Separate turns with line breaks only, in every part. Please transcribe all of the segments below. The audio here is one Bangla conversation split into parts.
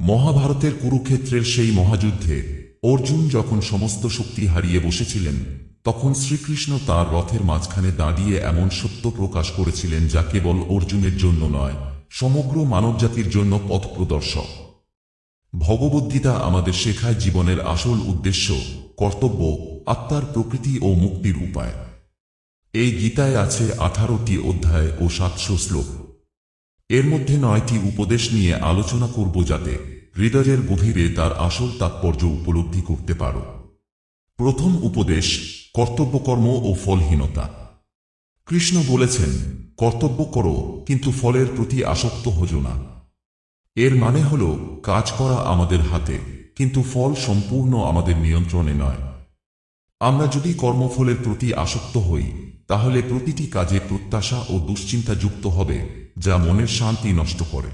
মহাভারতের কুরুক্ষেত্রের সেই মহাযুদ্ধে অর্জুন যখন সমস্ত শক্তি হারিয়ে বসেছিলেন, তখন শ্রীকৃষ্ণ তার রথের মাঝখানে দাঁড়িয়ে এমন সত্য প্রকাশ করেছিলেন যা কেবল অর্জুনের জন্য নয়, সমগ্র মানবজাতির জন্য পথ প্রদর্শক ভগবদ্গীতা আমাদের শেখায় জীবনের আসল উদ্দেশ্য, কর্তব্য, আত্মার প্রকৃতি ও মুক্তির উপায়। এই গীতায় আছে আঠারোটি অধ্যায় ও সাতশো শ্লোক। এর মধ্যে নয়টি উপদেশ নিয়ে আলোচনা করব যাতে হৃদয়ের গভীরে তার আসল তাৎপর্য উপলব্ধি করতে পারো। প্রথম উপদেশ, কর্তব্যকর্ম ও ফলহীনতা। কৃষ্ণ বলেছেন, কর্তব্য করো, কিন্তু ফলের প্রতি আসক্ত হজো না। এর মানে হল, কাজ করা আমাদের হাতে, কিন্তু ফল সম্পূর্ণ আমাদের নিয়ন্ত্রণে নয়। আমরা যদি কর্মফলের প্রতি আসক্ত হই, তাহলে প্রতিটি কাজে প্রত্যাশা ও দুশ্চিন্তা যুক্ত হবে, যা মনের শান্তি নষ্ট করে।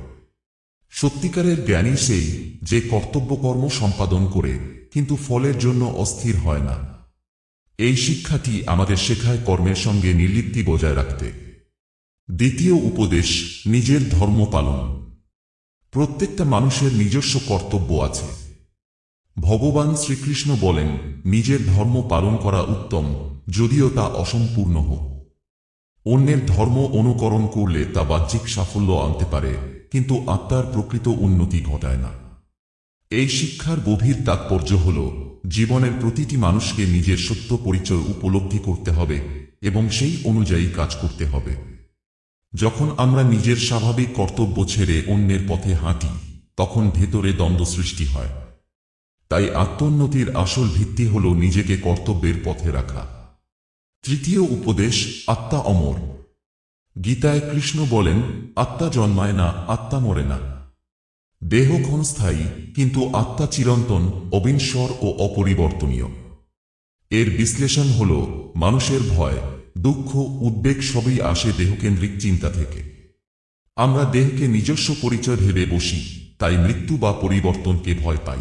সত্যিকারের জ্ঞানী সেই যে কর্তব্যকর্ম সম্পাদন করে, কিন্তু ফলের জন্য অস্থির হয় না। এই শিক্ষাটি আমাদের শেখায় কর্মের সঙ্গে নির্লিপ্তি বজায় রাখতে। দ্বিতীয় উপদেশ, নিজের ধর্ম পালন। প্রত্যেকটা মানুষের নিজস্ব কর্তব্য আছে। ভগবান শ্রীকৃষ্ণ বলেন, নিজের ধর্ম পালন করা উত্তম, যদিও তা অসম্পূর্ণ হোক। অন্যের ধর্ম অনুকরণ করলে তা বাহ্যিক সাফল্য আনতে পারে, কিন্তু আত্মার প্রকৃত উন্নতি ঘটায় না। এই শিক্ষার গভীর তাৎপর্য হল, জীবনের প্রতিটি মানুষকে নিজের সত্য পরিচয় উপলব্ধি করতে হবে এবং সেই অনুযায়ী কাজ করতে হবে। যখন আমরা নিজের স্বাভাবিক কর্তব্য ছেড়ে অন্যের পথে হাঁটি, তখন ভেতরে দ্বন্দ্ব সৃষ্টি হয়। তাই আত্মোন্নতির আসল ভিত্তি হল নিজেকে কর্তব্যের পথে রাখা। তৃতীয় উপদেশ, আত্মা অমর। গীতায় কৃষ্ণ বলেন, আত্মা জন্মায় না, আত্মা মরে না। দেহ ক্ষণস্থায়ী কিন্তু আত্মা চিরন্তন, অবিনশ্বর ও অপরিবর্তনীয়। এর বিশ্লেষণ হল, মানুষের ভয়, দুঃখ, উদ্বেগ সবই আসে দেহকেন্দ্রিক চিন্তা থেকে। আমরা দেহকে নিজস্ব পরিচয় ভেবে বসি, তাই মৃত্যু বা পরিবর্তনকে ভয় পাই।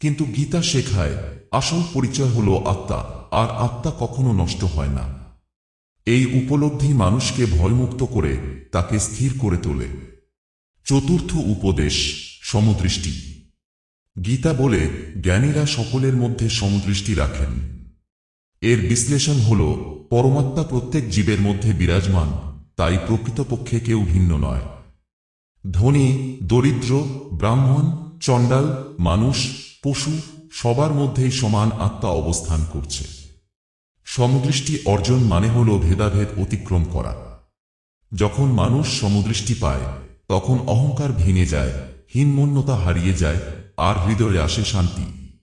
কিন্তু গীতা শেখায়, আসল পরিচয় হল আত্মা, আর আত্মা কখনো নষ্ট হয় না। এই উপলব্ধি মানুষকে ভয়মুক্ত করে, তাকে স্থির করে তোলে। চতুর্থ উপদেশ, সমদৃষ্টি। গীতা বলে, জ্ঞানীরা সকলের মধ্যে সমদৃষ্টি রাখেন। এর বিশ্লেষণ হল, পরমাত্মা প্রত্যেক জীবের মধ্যে বিরাজমান, তাই প্রকৃতপক্ষে কেউ ভিন্ন নয়। ধনী, দরিদ্র, ব্রাহ্মণ, চণ্ডাল, মানুষ পশু সবার মধ্যেই সমান আত্মা অবস্থান করছে। সমদৃষ্টি অর্জন মানে হল ভেদাভেদ অতিক্রম করা। যখন মানুষ সমদৃষ্টি পায়, তখন অহংকার ভেঙে যায়, হীনমন্যতা হারিয়ে যায়, আর হৃদয়ে আসে শান্তি।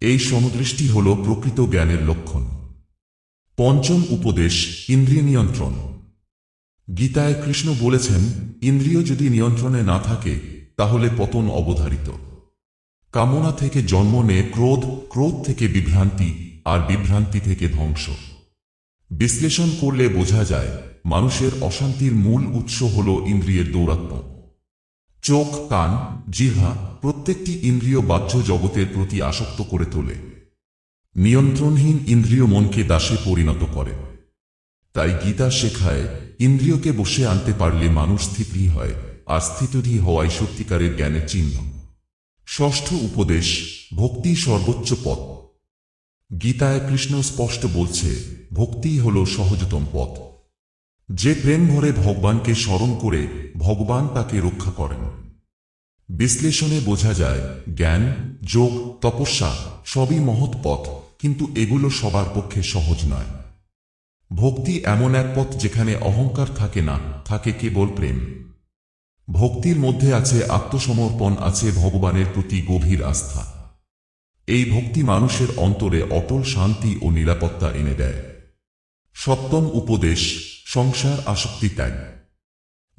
এই সমদৃষ্টি হল প্রকৃত জ্ঞানের লক্ষণ। পঞ্চম উপদেশ, ইন্দ্রিয় নিয়ন্ত্রণ। গীতায় কৃষ্ণ বলেছেন, ইন্দ্রিয় যদি নিয়ন্ত্রণে না থাকে, তাহলে পতন অবধারিত। কামনা থেকে জন্ম নেয় ক্রোধ ক্রোধ থেকে বিভ্রান্তি, আর বিভ্রান্তি থেকে ধ্বংস। বিশ্লেষণ করলে বোঝা যায়, মানুষের অশান্তির মূল উৎস হল ইন্দ্রিয়ের দৌরাত্ম চোখ, কান জিহা প্রত্যেকটি ইন্দ্রিয় বাহ্য জগতের প্রতি আসক্ত করে তোলে। নিয়ন্ত্রণহীন ইন্দ্রিয় মনকে দাসে পরিণত করে। তাই গীতা শেখায়, ইন্দ্রিয়কে বসে আনতে পারলে মানুষ স্থিতি হয়, আর স্থিতধী হওয়াই সত্যিকারের জ্ঞানের চিহ্ন। ষষ্ঠ উপদেশ, ভক্তি সর্বোচ্চ পথ। গীতায় কৃষ্ণ স্পষ্ট বলছে ভক্তিই হল সহজতম পথ। যে প্রেম ভরে ভগবানকে স্মরণ করে ভগবান তাকে রক্ষা করেন। বিশ্লেষণে বোঝা যায়, জ্ঞান, যোগ, তপস্যা সবই মহৎ পথ, কিন্তু এগুলো সবার পক্ষে সহজ নয়। ভক্তি এমন এক পথ যেখানে অহংকার থাকে না, থাকে কেবল প্রেম। ভক্তির মধ্যে আছে আত্মসমর্পণ, আছে ভগবানের প্রতি গভীর আস্থা। এই ভক্তি মানুষের অন্তরে অটল শান্তি ও নিরাপত্তা এনে দেয়। সপ্তম উপদেশ, সংসার আসক্তি ত্যাগ।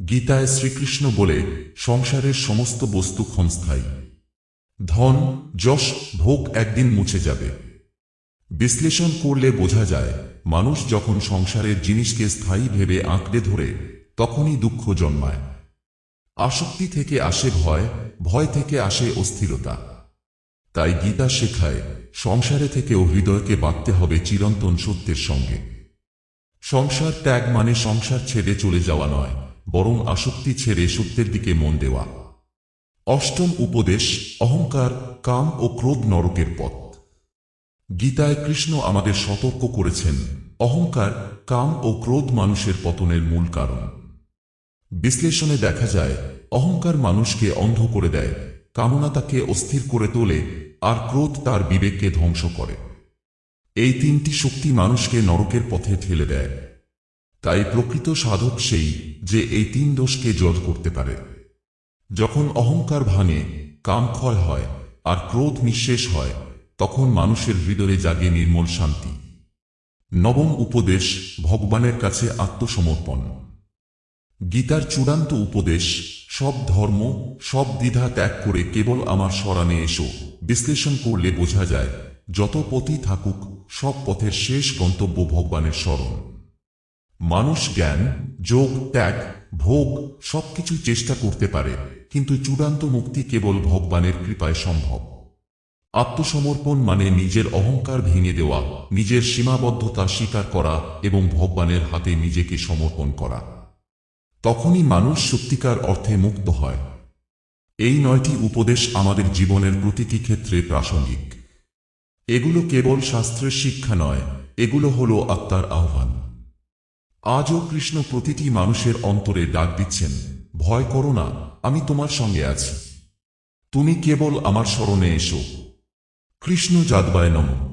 গীতায় শ্রীকৃষ্ণ বলে, সংসারের সমস্ত বস্তু ক্ষণস্থায়ী। ধন, যশ, ভোগ একদিন মুছে যাবে। বিশ্লেষণ করলে বোঝা যায়, মানুষ যখন সংসারের জিনিসকে স্থায়ী ভেবে আঁকড়ে ধরে, তখনই দুঃখ জন্মায়। আসক্তি থেকে আসে ভয় ভয় থেকে আসে অস্থিরতা। তাই গীতা শেখায়, সংসারে থেকেও হৃদয়কে বাঁধতে হবে চিরন্তন সত্যের সঙ্গে। সংসার ত্যাগ মানে সংসার ছেড়ে চলে যাওয়া নয়, বরং আসক্তি ছেড়ে সত্যের দিকে মন দেওয়া। অষ্টম উপদেশ, অহংকার, কাম ও ক্রোধ নরকের পথ। গীতায় কৃষ্ণ আমাদের সতর্ক করেছেন, অহংকার, কাম ও ক্রোধ মানুষের পতনের মূল কারণ। বিশ্লেষণে দেখা যায়, অহংকার মানুষকে অন্ধ করে দেয়, কামনা তাকে অস্থির করে তোলে, আর ক্রোধ তার বিবেককে ধ্বংস করে। এই তিনটি শক্তি মানুষকে নরকের পথে ঠেলে দেয়। তাই প্রকৃত সাধক সেই যে এই তিন দোষকে জয় করতে পারে। যখন অহংকার ভাঙে, কাম ক্ষয় হয়, আর ক্রোধ নিঃশেষ হয়, তখন মানুষের হৃদয়ে জাগে নির্মল শান্তি। নবম উপদেশ, ভগবানের কাছে আত্মসমর্পণ। গীতার চূড়ান্ত উপদেশ, সব ধর্ম, সব দ্বিধা ত্যাগ করে কেবল আমার স্মরণে এসো। বিশ্লেষণ করলে বোঝা যায়, যত পথই থাকুক, সব পথের শেষ গন্তব্য ভগবানের স্মরণ। মানুষ জ্ঞান, যোগ, ত্যাগ, ভোগ সবকিছু চেষ্টা করতে পারে, কিন্তু চূড়ান্ত মুক্তি কেবল ভগবানের কৃপায় সম্ভব। আত্মসমর্পণ মানে নিজের অহংকার ভেঙে দেওয়া, নিজের সীমাবদ্ধতা স্বীকার করা এবং ভগবানের হাতে নিজেকে সমর্পণ করা। তখনই মানুষ সত্যিকার অর্থে মুক্ত হয়। এই নয়টি উপদেশ আমাদের জীবনের প্রতিটি ক্ষেত্রে প্রাসঙ্গিক। এগুলো কেবল শাস্ত্রের শিক্ষা নয়, এগুলো হল আত্মার আহ্বান। আজও কৃষ্ণ প্রতিটি মানুষের অন্তরে ডাক দিচ্ছেন, ভয় করো না, আমি তোমার সঙ্গে আছি। তুমি কেবল আমার স্মরণে এসো। কৃষ্ণ যাদবায় নমঃ।